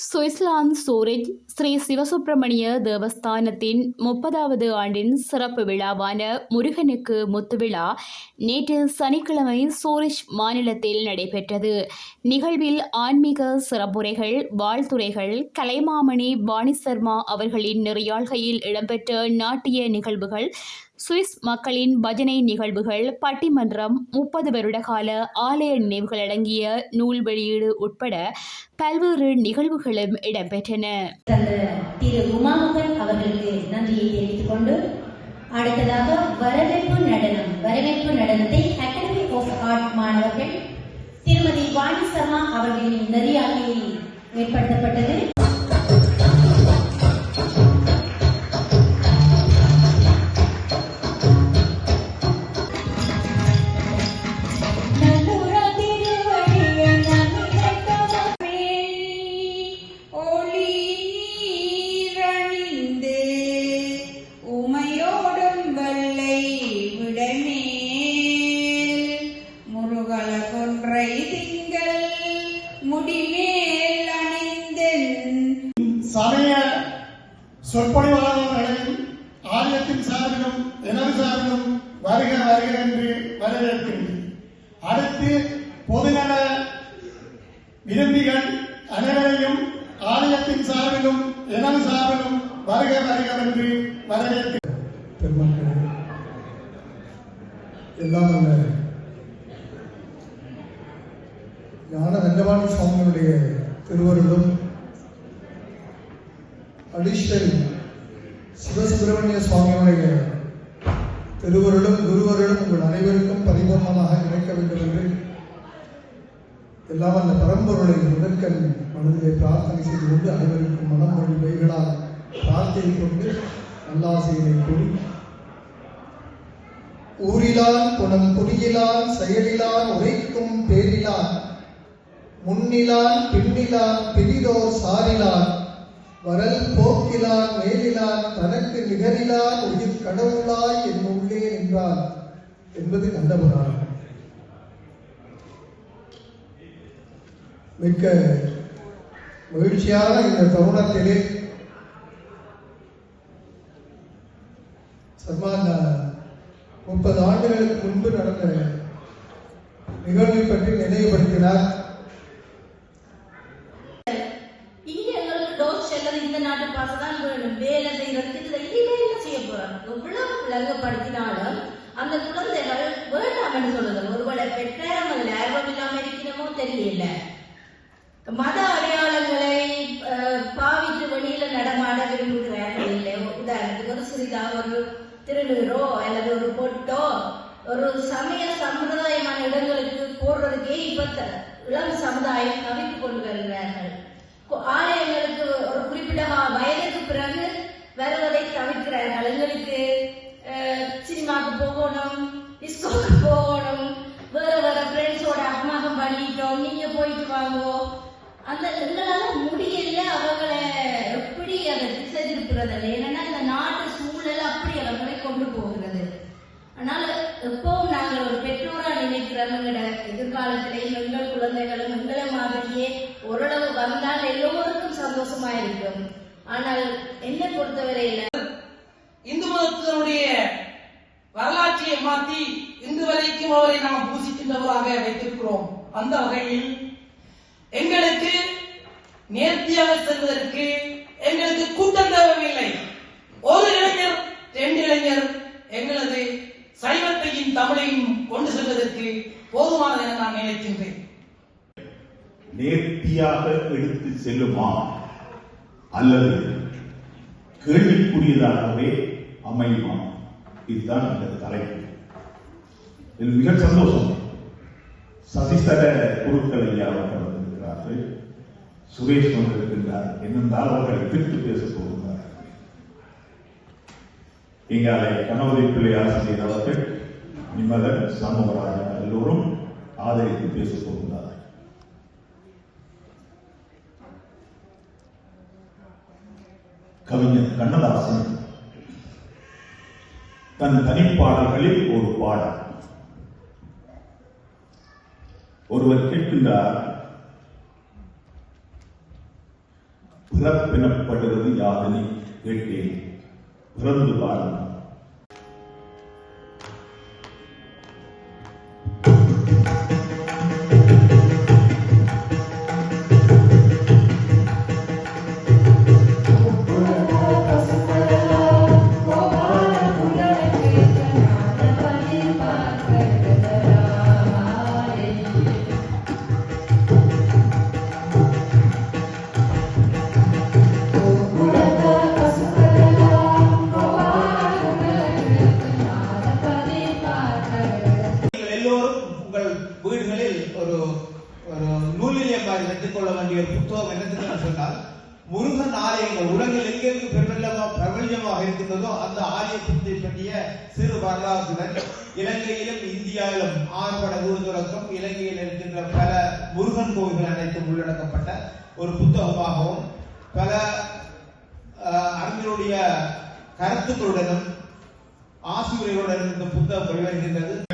சுவிஸ்லாந்து Zurich Sri சிவசுப்பிரமணிய தேவஸ்தானத்தின் முப்பதாவது ஆண்டின் சிறப்பு விழாவான முருகனுக்கு முத்துவிழா நேற்று சனிக்கிழமை சூரிச் மாநிலத்தில் நடைபெற்றது. நிகழ்வில் ஆன்மீக சிறப்புரைகள் வாழ்த்துறைகள் கலைமாமணி வாணி சர்மா அவர்களின் நிறையாழ்கையில் இடம்பெற்ற நாட்டிய நிகழ்வுகள் சுவிஸ் மக்களின் பஜனை நிகழ்வுகள் பட்டிமன்றம் முப்பது வருடகால ஆலய நினைவுகள் அடங்கிய நூல் வெளியீடு உட்பட பல்வேறு நிகழ்வுகளும் இடம்பெற்றன. திரு உமாமுகன் அவர்களுக்கு நன்றியை தெரிவித்துக் கொண்டு அடுத்ததாக வரவேற்பு நடனம் வரவேற்பு நடனத்தை அகாடமி ஆஃப் ஆர்ட் மாணவர்கள் திருமதி வாணி சர்மா அவர்களின் நெறியாகையில் ஏற்படுத்தப்பட்டது. எனது சார்பிலும் வருக வருக என்று வரவேற்கின்றேன் அடுத்து பொதுநல விரும்பிகள் அனைவரையும் ஆலயத்தின் சார்பிலும் எனது சார்பிலும் வருக வருக என்று வரவேற்கிறேன். பெருமக்களே எல்லாம் அல்ல. ஞான ரங்கவாணி சுவாமிகளுடைய திருவருளும் அடிஷனல் சிவசுப்பிரமணிய சுவாமியுடைய திருவருளும் குருவருளும் உங்கள் அனைவருக்கும் பரிபூர்ணமாக கிடைக்க வேண்டும் என்று எல்லாம் அந்த பரம்பொருளை முதற்கண் மனதிலே பிரார்த்தனை செய்து கொண்டு அனைவருக்கும் மனம் மொழி கைகளால் பிரார்த்தனை கொண்டு நல்லாசையினை கூறி ஊரிலான் குணம் புரியிலான் செயலிலான் உரைக்கும் பேரிலான் முன்னிலான் பின்னிலான் பிரிதோ சாரிலான் வரல் போக்கிலான் மேலிலான் தனக்கு நிகரிலான் உயிர் கடவுளாய் என் உள்ளே நின்றான் என்பது கந்தபுராணம். மிக்க மகிழ்ச்சியான இந்த தருணத்திலே சர்மான் முப்பது ஆண்டுகளுக்கு முன்பு நடந்த நிகழ்வை பற்றி நினைவுபடுத்தினார். செல்லது நாட்டு வேணும். வேலை செய்யறதுக்கு இதுல இனிமே என்ன செய்ய போறாங்க எவ்வளவு விளங்கப்படுத்தினாலும் அந்த குழந்தைகள் வேண்டாம் என்று சொல்லுது ஒருவேளை பெற்றாரம் அதில் ஆர்வம் இல்லாம இருக்கிறமோ தெரியல. மத அடையாளங்களை பாவித்து வெளியில நடமாட விரும்புகிறார்கள் இல்லை உதாரணத்துக்கு ஒரு சிறிதா ஒரு திருநீரோ அல்லது ஒரு பொட்டோ ஒரு சமய சம்பிரதாயமான இடங்களுக்கு போடுறதுக்கே இப்ப இளம் சமுதாயம் தவித்துக் கொண்டு வருகிறார்கள். ஆலயங்களுக்கு குறிப்பிட்ட வயதுக்கு பிறகு வருவதை தவிர்க்கிறார்கள். எங்களுக்கு சினிமாவுக்கு போகணும் டிஸ்கோக்கு போகணும் வேற வேற ஃப்ரெண்ட்ஸோட அம்மாகம் பண்ணிட்டோம் நீங்க போயிட்டு வாங்கோ. அந்த எங்களால முடியல அவங்களை எப்படி அதை திசை திருப்புறது ஏன்னா இந்த நாட்டு சூழல் அப்படி அவர்களை கொண்டு போகிறது. அதனால எப்பவும் நாங்கள் ஒரு பெற்றோரா நினைக்கிறோம் எங்களோட எதிர்காலத்திலேயும் எங்கள் குழந்தைகளும் எங்களை மாதிரியே ஓரளவு வந்தால் எல்லோருக்கும் சந்தோஷமா இருக்கும் ஆனால் என்னை பொறுத்தவரையில இந்து மதத்தினுடைய வரலாற்றை மாற்றி இன்று வரைக்கும் அவரை நாம் பூசிக்கின்றவராக வைத்திருக்கிறோம். அந்த வகையில் எங்களுக்கு நேர்த்தியாக செல்வதற்கு எங்களுக்கு கூட்டம் தேவையில்லை. நினைக்கின்றேன். நேர்த்தியாக எடுத்து செல்லுமா? அல்லது கேள்விக்குரியதாகவே அமையுமா? இதுதான் இந்த தலைப்பு. இது மிக சந்தோஷம். சசிஸ்தர குருக்கள் ஐயா அவர்கள் வந்திருக்கிறார்கள்? சுரேஷ் வந்திருக்கின்றார். என்னென்றால் அவர்கள் எதிர்த்து பேசப் போகிறார் இங்காலை கணவதி பிள்ளை ஆசிரியர் அவர்கள் நிமதன் சமூகராஜன் எல்லோரும் ஆதரித்து பேசப் போகிறார்கள் கவிஞர் கண்ணதாசன் தன் தனிப்பாடல்களில் ஒரு பாடல். ஒருவர் கேட்கின்றார் பிறப்பினப்படுவது யாதனை கேட்டேன். பிறந்து பாடும் நூலிலே கொள்ள வேண்டிய ஒரு புத்தகம் என்னதுன்னு சொன்னால் முருகன் ஆலயங்கள் உலகில் எங்கெங்கு பிரபலமா பிரபல்யமாக இருக்கின்றதோ அந்த ஆலயத்தை பற்றிய சிறு வரலாற்றுடன் இலங்கையிலும் இந்தியாவிலும் ஆறுபட ஊர் தொடக்கம் இலங்கையில் இருக்கின்ற பல முருகன் கோவில்கள் அனைத்தும் உள்ளடக்கப்பட்ட ஒரு புத்தகமாகவும் பல அறிஞருடைய கருத்துக்களுடனும் ஆசிரியருடன் இந்த புத்தகம் வெளிவருகின்றது.